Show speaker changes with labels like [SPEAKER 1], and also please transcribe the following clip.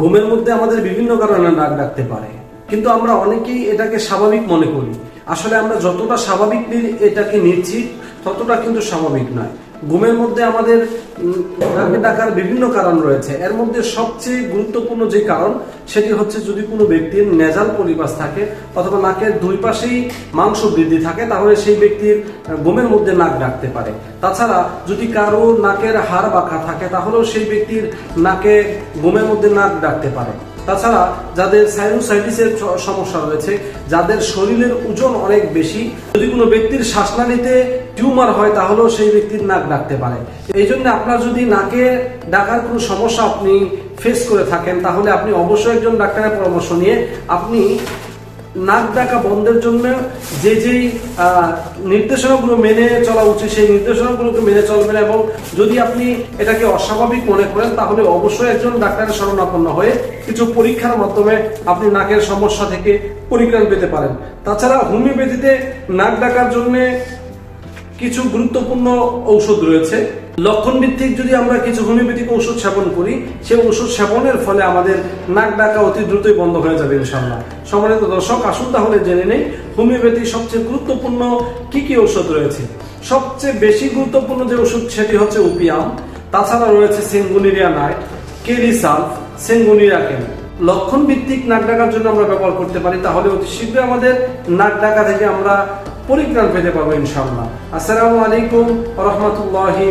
[SPEAKER 1] ঘুমের মধ্যে আমাদের বিভিন্ন কারণে নাক ডাকতে পারে। কিন্তু আমরা অনেকেই এটাকে স্বাভাবিক মনে করি। আসলে আমরা যতটা স্বাভাবিক এটাকে নিচ্ছি, ততটা কিন্তু স্বাভাবিক নয়। ঘুমের মধ্যে আমাদের নাক ডাকার বিভিন্ন কারণ রয়েছে। এর মধ্যে সবচেয়ে গুরুত্বপূর্ণ যে কারণ, সেটি হচ্ছে যদি কোনো ব্যক্তির নেজাল পরিপাস থাকে অথবা নাকের দুই পাশেই মাংস বৃদ্ধি থাকে, তাহলে সেই ব্যক্তির ঘুমের মধ্যে নাক ডাকতে পারে। তাছাড়া যদি কারও নাকের হাড় বাঁকা থাকে, তাহলেও সেই ব্যক্তির নাকে ঘুমের মধ্যে নাক ডাকতে পারে। তাছাড়া যাদের সাইনোসাইটিসের সমস্যা রয়েছে, যাদের শরীরের ওজন অনেক বেশি, যদি কোনো ব্যক্তির শ্বাসনালীতে টিউমার হয়, তাহলেও সেই ব্যক্তির নাক ডাকতে পারে। এই জন্য আপনার যদি নাকে ডাকার কোনো সমস্যা আপনি ফেস করে থাকেন, তাহলে আপনি অবশ্যই একজন ডাক্তারের পরামর্শ নিয়ে আপনি নাক ডাকা বন্ধের জন্য যে যেই নির্দেশনাগুলো মেনে চলা উচিত, সেই নির্দেশনাগুলোকে মেনে চলবেন এবং যদি আপনি এটাকে অস্বাভাবিক মনে করেন, তাহলে অবশ্যই একজন ডাক্তারের শরণাপন্ন হয়ে কিছু পরীক্ষার মাধ্যমে আপনি নাকের সমস্যা থেকে পরিত্রাণ পেতে পারেন। তাছাড়া হোমিওপ্যাথিতে নাক ডাকার জন্য কিছু গুরুত্বপূর্ণ ঔষধ রয়েছে। লক্ষণ ভিত্তিক যদি আমরা কিছু হোমিওপ্যাথিক ঔষধ সেবন করি, সেই ওষুধ সেবনের ফলে আমাদের নাক, ডাকা অতি দ্রুতই বন্ধ হয়ে যাবে ইনশাল্লাহ সম্মানিত দর্শক, আসুন তাহলে জেনে নেই, হোমিওপ্যাথির সবচেয়ে গুরুত্বপূর্ণ কি কি ঔষধ রয়েছে? সবচেয়ে বেশি গুরুত্বপূর্ণ যে ওষুধ সেটি হচ্ছে উপিয়াম তাছাড়া রয়েছে সেঙ্গুনিরিয়া নাইট কেরিসালফ সেঙ্গুনিরিয়া কেন লক্ষণ ভিত্তিক নাক ডাকার জন্য আমরা ব্যবহার করতে পারি, তাহলে অতি শীঘ্রই আমাদের নাক ডাকা থেকে আমরা পরিত্রাণ পেতে পারব ইনশাআল্লাহ। আসসালামু আলাইকুম রহমতুল্লাহি